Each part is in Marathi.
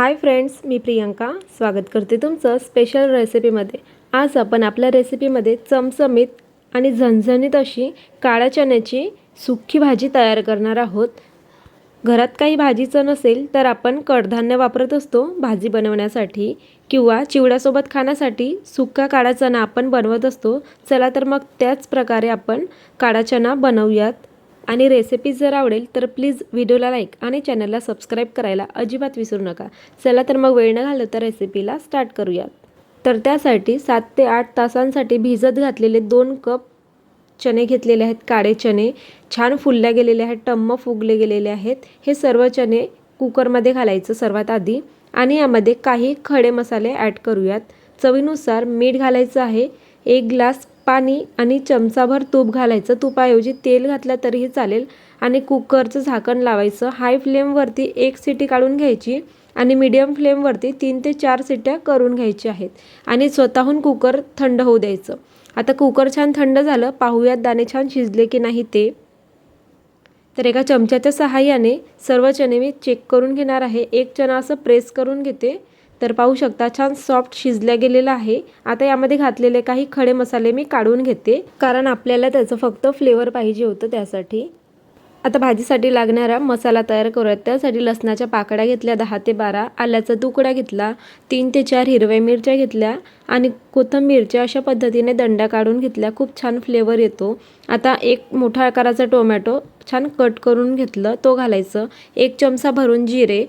हाय फ्रेंड्स मी प्रियंका. स्वागत करते तुमचं स्पेशल रेसिपीमध्ये आज आपण आपल्या रेसिपीमध्ये चमचमीत आणि झणझणीत अशी काळ्या चण्याची सुक्की भाजी तयार करणार आहोत. घरात काही भाजीचं नसेल तर आपण कडधान्य वापरत असतो भाजी बनवण्यासाठी किंवा चिवड्यासोबत खाण्यासाठी सुक्का काळा चणा आपण बनवत असतो. चला तर मग त्याच प्रकारे आपण काळा चणा बनवूयात. आणि रेसिपीज जर आवडेल तर प्लीज व्हिडिओला लाईक आणि चॅनलला सबस्क्राईब करायला अजिबात विसरू नका. चला तर मग वेळ न घालवता रेसिपीला स्टार्ट करूयात. तर त्यासाठी सात ते आठ तासांसाठी भिजत घातलेले दोन कप चणे घेतलेले आहेत. काळे चणे छान फुलल्या गेलेले आहेत. टम्म फुगले गेलेले आहेत. हे सर्व चणे कुकरमध्ये घालायचं सर्वात आधी. आणि यामध्ये काही खडे मसाले ॲड करूयात. चवीनुसार मीठ घालायचं आहे. एक ग्लास पाणी आणि चमचाभर तूप घालायचं. तुपाऐवजी तेल घातलं तरीही चालेल. आणि कुकरचं झाकण लावायचं. हाय फ्लेमवरती एक सिटी काढून घ्यायची आणि मीडियम फ्लेमवरती तीन ते चार सिट्या करून घ्यायच्या आहेत. आणि स्वतःहून कुकर थंड होऊ द्यायचं. आता कुकर छान थंड झालं. पाहूयात दाणे छान शिजले की नाही ते. तर एका चमच्याच्या सहाय्याने सर्व चणे मी चेक करून घेणार आहे. एक चणा असं प्रेस करून घेते. तर पाहू शकता छान सॉफ्ट शिजल्या गेलेलं आहे. आता यामध्ये घातलेले काही खडे मसाले मी काढून घेते कारण आपल्याला त्याचं फक्त फ्लेवर पाहिजे होतं त्यासाठी. आता भाजीसाठी लागणारा मसाला तयार करूयात. त्यासाठी लसणाच्या पाकड्या घेतल्या दहा ते बारा. आल्याचा तुकडा घेतला तीन ते चार हिरव्या मिरच्या घेतल्या आणि कोथंबीरच्या अशा पद्धतीने दंड्या काढून घेतल्या. खूप छान फ्लेवर येतो. आता एक मोठा आकाराचा टोमॅटो छान कट करून घेतलं तो घालायचं. एक चमचा भरून जिरे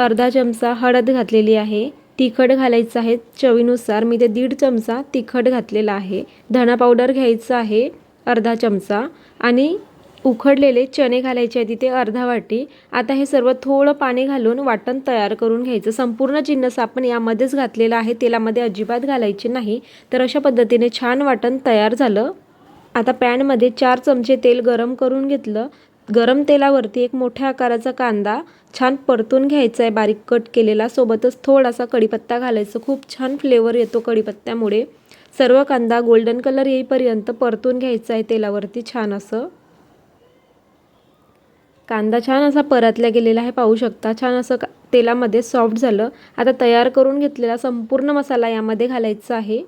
अर्धा चमचा हळद घातलेली आहे. तिखट घालायचं आहे. चवीनुसार मी ते दीड चमचा तिखट घातलेला आहे. धणा पावडर घ्यायचं आहे. अर्धा चमचा. आणि उखडलेले चणे घालायचे आहे तिथे अर्धा वाटी. आता हे सर्व थोडं पाणी घालून वाटण तयार करून घ्यायचं. संपूर्ण जिन्नस आपण यामध्येच घातलेला आहे. तेलामध्ये अजिबात घालायचे नाही. तर अशा पद्धतीने छान वाटण तयार झालं. आता पॅनमध्ये चार चमचे तेल गरम करून घेतलं. गरम तेलावरती एक मोठ्या आकाराचा कांदा छान परतून घ्यायचा आहे. बारीक कट केलेला. सोबतच थोडासा कढीपत्ता घालायचा. खूप छान फ्लेवर येतो कढीपत्त्यामुळे. सर्व कांदा गोल्डन कलर येईपर्यंत परतून घ्यायचा आहे तेलावरती छान असं. कांदा छान असा परतला गेलेला आहे. पाहू शकता. छान असं का तेलामध्ये सॉफ्ट झालं. आता तयार करून घेतलेला संपूर्ण मसाला यामध्ये घालायचा आहे.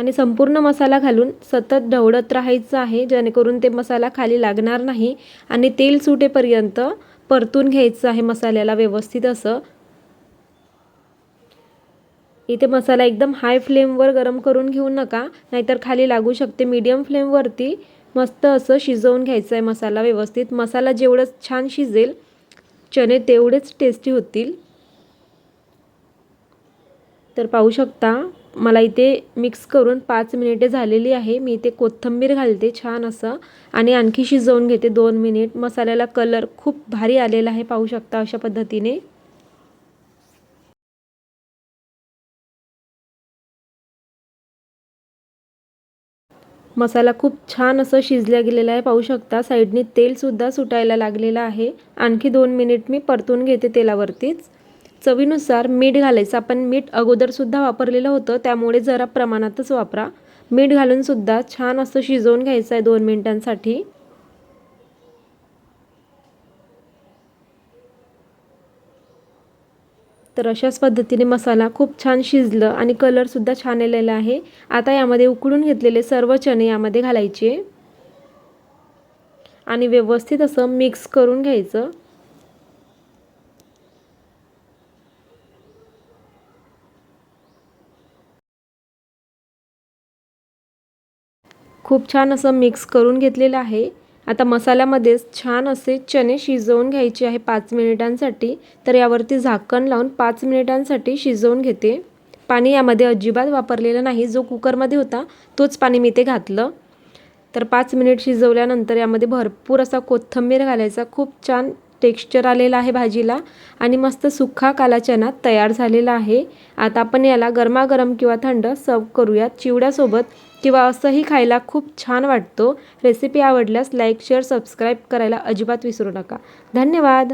आणि संपूर्ण मसाला घालून सतत ढवळत राहायचं आहे जेणेकरून ते मसाला खाली लागणार नाही आणि तेल सुटेपर्यंत परतून घ्यायचं आहे मसाल्याला व्यवस्थित असं. इथे मसाला एकदम हाय फ्लेमवर गरम करून घेऊ नका नाहीतर खाली लागू शकते मीडियम फ्लेमवरती मस्त असं शिजवून घ्यायचं आहे मसाला व्यवस्थित. मसाला जेवढं छान शिजेल चणे तेवढेच टेस्टी होतील. तर पाहू शकता मला इथे मिक्स करून पाच मिनिटे झालेली आहे. मी इथे कोथिंबीर घालते छान असं. आणि आणखी शिजवून घेते दोन मिनिट. मसाल्याला कलर खूप भारी आलेला आहे. पाहू शकता अशा पद्धतीने. मसाला खूप छान असं शिजल्या गेलेला आहे. पाहू शकता साईडने तेलसुद्धा सुटायला लागलेलं आहे. आणखी दोन मिनिट मी परतून घेते तेलावरतीच. चवीनुसार मीठ घालायचं. आपण मीठ अगोदरसुद्धा वापरलेलं होतं त्यामुळे जरा प्रमाणातच वापरा. मीठ घालूनसुद्धा छान असं शिजवून घ्यायचं आहे दोन मिनिटांसाठी. तर अशाच पद्धतीने मसाला खूप छान शिजलं आणि कलरसुद्धा छान आलेला आहे. आता यामध्ये उकळून घेतलेले सर्व चणे यामध्ये घालायचे. आणि व्यवस्थित असं मिक्स करून घ्यायचं. खूप छान असं मिक्स करून घेतलेलं आहे. आता मसाल्यामध्येच छान असे चणे शिजवून घ्यायचे आहे पाच मिनिटांसाठी. तर यावरती झाकण लावून पाच मिनिटांसाठी शिजवून घेते. पाणी यामध्ये अजिबात वापरलेलं नाही. जो कुकरमध्ये होता तोच पाणी मी ते घातलं. तर पाच मिनिट शिजवल्यानंतर यामध्ये भरपूर असा कोथिंबीर घालायचा. खूप छान टेक्स्चर आलेलं आहे भाजीला आणि मस्त सुखा काला चना तयार झालेला आहे. आता आपण याला गरमागरम किंवा थंड सर्व करूयात. चिवड्यासोबत किंवा असंही खायला खूप छान वाटतो. रेसिपी आवडल्यास लाईक शेअर सबस्क्राईब करायला अजिबात विसरू नका. धन्यवाद.